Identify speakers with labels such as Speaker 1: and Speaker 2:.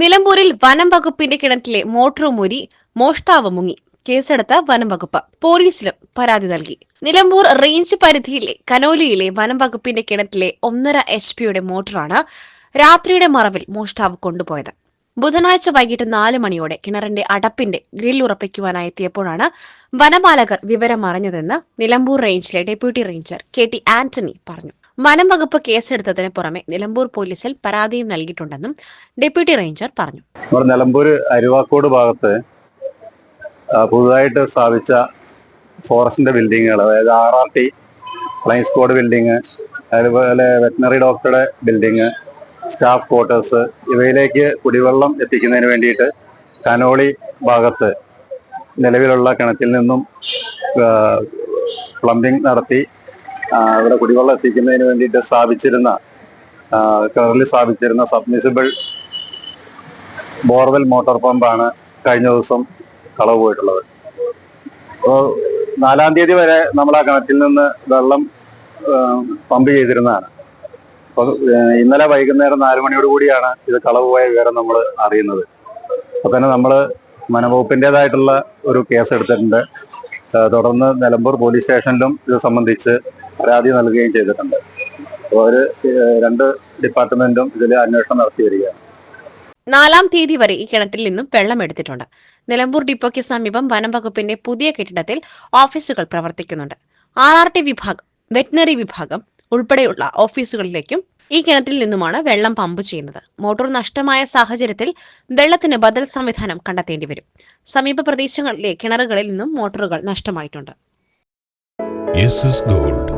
Speaker 1: നിലമ്പൂരിൽ വനം വകുപ്പിന്റെ കിണറ്റിലെ മോട്ടോർ മുരി മോഷ്ടാവ് മുങ്ങി. കേസെടുത്ത വനം വകുപ്പ് പോലീസിലും പരാതി നൽകി. നിലമ്പൂർ റേഞ്ച് പരിധിയിലെ കനോലിയിലെ വനം വകുപ്പിന്റെ കിണറ്റിലെ ഒന്നര എച്ച് പിയുടെ മോട്ടോറാണ് രാത്രിയുടെ മറവിൽ മോഷ്ടാവ് കൊണ്ടുപോയത്. ബുധനാഴ്ച വൈകിട്ട് നാല് മണിയോടെ കിണറിന്റെ അടപ്പിന്റെ ഗ്രിൽ ഉറപ്പിക്കുവാനായി എത്തിയപ്പോഴാണ് വനപാലകർ വിവരം അറിഞ്ഞതെന്ന് നിലമ്പൂർ റേഞ്ചിലെ deputy ranger K T Antony പറഞ്ഞു. വനം വകുപ്പ് കേസെടുത്തതിന് പുറമെ നിലമ്പൂർ പോലീസിൽ പരാതിയും നൽകിയിട്ടുണ്ടെന്നും ഡെപ്യൂട്ടി റേഞ്ചർ പറഞ്ഞു.
Speaker 2: നിലമ്പൂർ അരുവാക്കോട് ഭാഗത്ത് പുതുതായിട്ട് സ്ഥാപിച്ച ഫോറസ്റ്റിന്റെ ബിൽഡിങ്ങുകൾ അതായത് R R T fly squad building അതുപോലെ വെറ്റിനറി ഡോക്ടറുടെ ബിൽഡിങ് സ്റ്റാഫ് ക്വാർട്ടേഴ്സ് ഇവയിലേക്ക് കുടിവെള്ളം എത്തിക്കുന്നതിന് വേണ്ടിയിട്ട് കനോളി ഭാഗത്ത് നിലവിലുള്ള കിണറ്റിൽ നിന്നും പ്ലംബിംഗ് നടത്തി ഇവിടെ കുടിവെള്ളം എത്തിക്കുന്നതിന് വേണ്ടിയിട്ട് സ്ഥാപിച്ചിരുന്ന കിണറിൽ സ്ഥാപിച്ചിരുന്ന സബ്മിസിബിൾ ബോർവെൽ മോട്ടോർ പമ്പാണ് കഴിഞ്ഞ ദിവസം കളവ് പോയിട്ടുള്ളത്. അപ്പോൾ നാലാം തീയതി വരെ നമ്മൾ ആ കിണറ്റിൽ നിന്ന് വെള്ളം പമ്പ് ചെയ്തിരുന്നതാണ്. അപ്പോൾ ഇന്നലെ വൈകുന്നേരം നാല് മണിയോട് കൂടിയാണ് ഇത് കളവ് പോയ വിവരം നമ്മൾ അറിയുന്നത്. അപ്പോൾ തന്നെ നമ്മൾ വനവകുപ്പിന്റെതായിട്ടുള്ള ഒരു കേസ് എടുത്തിട്ടുണ്ട്. തുടർന്ന് നിലമ്പൂർ പോലീസ് സ്റ്റേഷനിലും ഇത് സംബന്ധിച്ച് പരാതി നൽകുകയും ചെയ്തിട്ടുണ്ട്. അപ്പോൾ ഒരു രണ്ട് ഡിപ്പാർട്ട്മെന്റും ഇതിൽ അന്വേഷണം നടത്തി വരികയാണ്.
Speaker 1: നാലാം തീയതി വരെ ഈ കിണറ്റിൽ നിന്നും വെള്ളം എടുത്തിട്ടുണ്ട്. നിലമ്പൂർ ഡിപ്പോയ്ക്ക് സമീപം വനം വകുപ്പിന്റെ പുതിയ കെട്ടിടത്തിൽ ഓഫീസുകൾ പ്രവർത്തിക്കുന്നുണ്ട്. ആർ ആർ ടി വിഭാഗം വെറ്റിനറി വിഭാഗം ഉൾപ്പെടെയുള്ള ഓഫീസുകളിലേക്കും ഈ കിണറ്റിൽ നിന്നുമാണ് വെള്ളം പമ്പ് ചെയ്യുന്നത്. മോട്ടോർ നഷ്ടമായ സാഹചര്യത്തിൽ വെള്ളത്തിന് ബദൽ സംവിധാനം കണ്ടെത്തേണ്ടി വരും. സമീപ പ്രദേശങ്ങളിലെ കിണറുകളിൽ നിന്നും മോട്ടോറുകൾ നഷ്ടമായിട്ടുണ്ട്.
Speaker 3: Gold